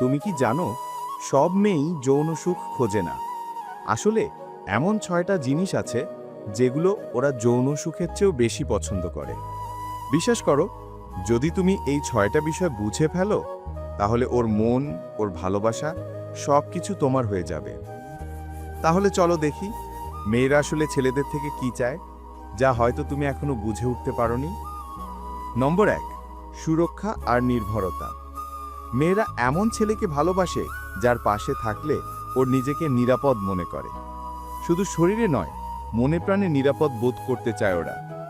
তুমি কি জানো, সব মেয়েই যৌন সুখ খোঁজে না। আসলে এমন ছয়টা জিনিস আছে, যেগুলো ওরা যৌন সুখের চেয়েও বেশি পছন্দ করে। বিশ্বাস করো, যদি তুমি এই ছয়টা বিষয় বুঝে ফেলো, তাহলে ওর মন, ওর ভালোবাসা সব কিছু তোমার হয়ে যাবে। তাহলে চলো দেখি, মেয়েরা আসলে ছেলেদের থেকে কি চায়, যা হয়তো তুমি এখনও বুঝে উঠতে পারোনি। নম্বর এক, সুরক্ষা আর নির্ভরতা। মেয়েরা এমন ছেলেকে ভালোবাসে যার পাশে থাকলে ওর নিজেকে নিরাপদ মনে করে। শুধু শরীরে নয়, মনে প্রাণে নিরাপদ বোধ করতে চায় ওরা।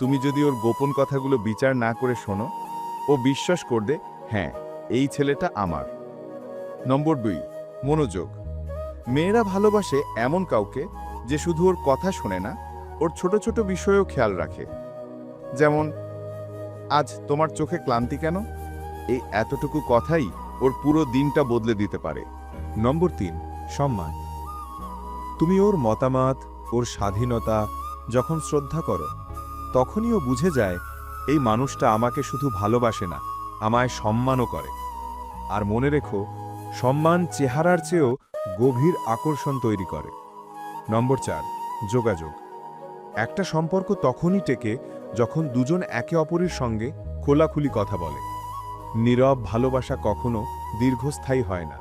তুমি যদি ওর গোপন কথাগুলো বিচার না করে শোনো, ও বিশ্বাস করবে হ্যাঁ এই ছেলেটা আমার। নম্বর দুই, মনোযোগ। মেয়েরা ভালোবাসে এমন কাউকে যে শুধু ওর কথা শোনে না, ওর ছোট ছোট বিষয়েও খেয়াল রাখে। যেমন, আজ তোমার চোখে ক্লান্তি কেন? এই এতটুকু কথাই ওর পুরো দিনটা বদলে দিতে পারে। নম্বর তিন, সম্মান। তুমি ওর মতামত, ওর স্বাধীনতা যখন শ্রদ্ধা করো, তখনই ও বুঝে যায় এই মানুষটা আমাকে শুধু ভালোবাসে না, আমায় সম্মানও করে। আর মনে রেখো, সম্মান চেহারার চেয়েও গভীর আকর্ষণ তৈরি করে। নম্বর চার, যোগাযোগ। একটা সম্পর্ক তখনই টেকে যখন দুজন একে অপরের সঙ্গে খোলাখুলি কথা বলে। নীরব ভালোবাসা কখনো দীর্ঘস্থায়ী হয় না।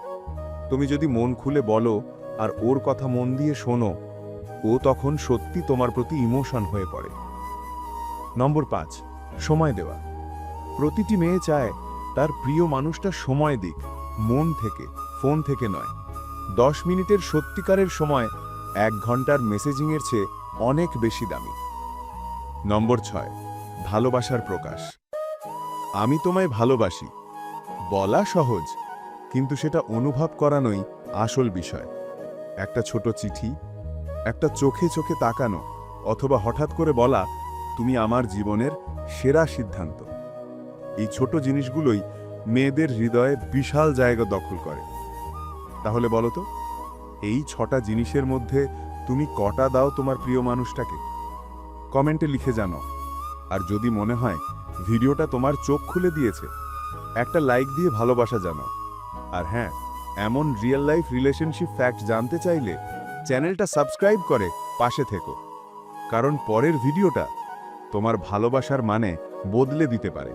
তুমি যদি মন খুলে বলো, আর ওর কথা মন দিয়ে শোনো, ও তখন সত্যি তোমার প্রতি ইমোশন হয়ে পড়ে। নম্বর পাঁচ, সময় দেওয়া। প্রতিটি মেয়ে চায় তার প্রিয় মানুষটা সময় দিক, মন থেকে, ফোন থেকে নয়। দশ মিনিটের সত্যিকারের সময় এক ঘণ্টার মেসেজিংয়ের চেয়ে অনেক বেশি দামি। নম্বর ছয়, ভালোবাসার প্রকাশ। আমি তোমায় ভালোবাসি। বলা সহজ, কিন্তু সেটা অনুভব করানোই আসল বিষয়। একটা ছোট চিঠি, একটা চোখে চোখে তাকানো, অথবা হঠাৎ করে বলা, তুমি আমার জীবনের সেরা সিদ্ধান্ত। এই ছোট জিনিসগুলোই মেয়েদের হৃদয়ে বিশাল জায়গা দখল করে। তাহলে বলো তো, এই ছটা জিনিসের মধ্যে তুমি কটা দাও তোমার প্রিয় মানুষটাকে? কমেন্টে লিখে জানো আর যদি মনে হয় ভিডিওটা তোমার চোখ খুলে দিয়েছে। একটা লাইক দিয়ে ভালোবাসা জানো। আর হ্যাঁ এমন রিয়েল লাইফ রিলেশনশিপ ফ্যাক্ট জানতে চাইলে চ্যানেলটা সাবস্ক্রাইব করে পাশে থেকো। কারণ পরের ভিডিওটা তোমার ভালোবাসার মানে বদলে দিতে পারে।